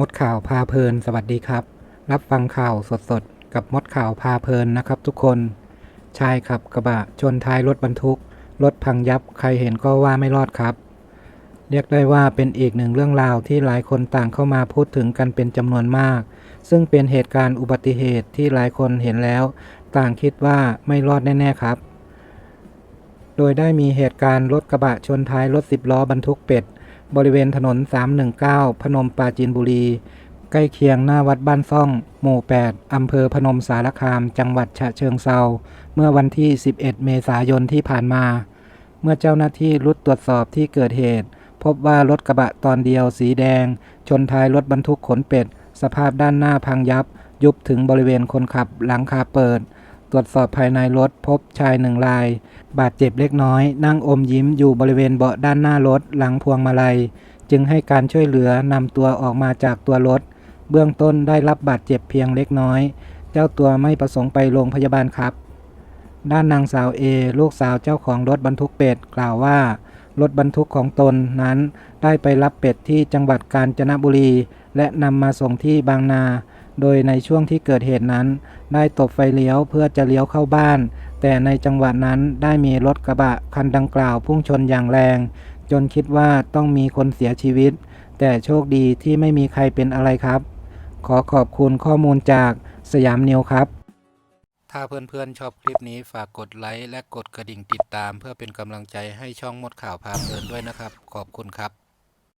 มดข่าวพาเพลิน สวัสดีครับ รับฟังข่าวสดๆ กับมดข่าวพาเพลินนะครับทุกคน ชายขับกระบะชนท้ายรถบรรทุก รถพังยับใครเห็นก็ว่าไม่รอดครับ เรียกได้ว่าเป็นอีกหนึ่งเรื่องราวที่หลายคนต่างเข้ามาพูดถึงกันเป็นจำนวนมาก ซึ่งเป็นเหตุการณ์อุบัติเหตุที่หลายคนเห็นแล้ว ต่างคิดว่าไม่รอดแน่ๆครับ โดยได้มีเหตุการณ์รถกระบะชนท้ายรถสิบล้อบรรทุกเป็ด บริเวณถนน 319 พนมปราจีนบุรี ใกล้เคียงหน้าวัดบ้านซ่อง หมู่ 8 อำเภอพนมสารคาม จังหวัดฉะเชิงเซา เมื่อวันที่ 11 เมษายนที่ผ่านมา เมื่อเจ้าหน้าที่รุดตรวจสอบที่เกิดเหตุ พบว่ารถกระบะตอนเดียวสีแดง ชนท้ายรถบรรทุกขนเป็ด สภาพด้านหน้าพังยับ ยุบถึงบริเวณคนขับหลังคาเปิด ตรวจสอบภายในรถพบชายหนึ่งราย บาดเจ็บเล็กน้อย นั่งอมยิ้มอยู่บริเวณเบาะด้านหน้ารถหลังพวงมาลัย จึงให้การช่วยเหลือนำตัวออกมาจากตัวรถ เบื้องต้นได้รับบาดเจ็บเพียงเล็กน้อย เจ้าตัวไม่ประสงค์ไปโรงพยาบาลครับ ด้านนางสาวเอลูกสาวเจ้าของรถบรรทุกเป็ดกล่าวว่ารถบรรทุกของตนนั้นได้ไปรับเป็ดที่จังหวัดกาญจนบุรี และนำมาส่งที่บางนา โดยในช่วงที่เกิดเหตุนั้น ได้ตบไฟเลี้ยวเพื่อจะเลี้ยวเข้าบ้าน แต่ในจังหวะนั้นได้มีรถกระบะคันดังกล่าวพุ่งชนอย่างแรง จนคิดว่าต้องมีคนเสียชีวิต แต่โชคดีที่ไม่มีใครเป็นอะไรครับ ขอขอบคุณข้อมูลจากสยามนิวครับ ถ้าเพื่อนๆชอบคลิปนี้ฝากกดไลค์และกดกระดิ่งติดตาม เพื่อเป็นกำลังใจให้ช่องมดข่าวพาเพลินด้วยนะครับ ขอบคุณครับ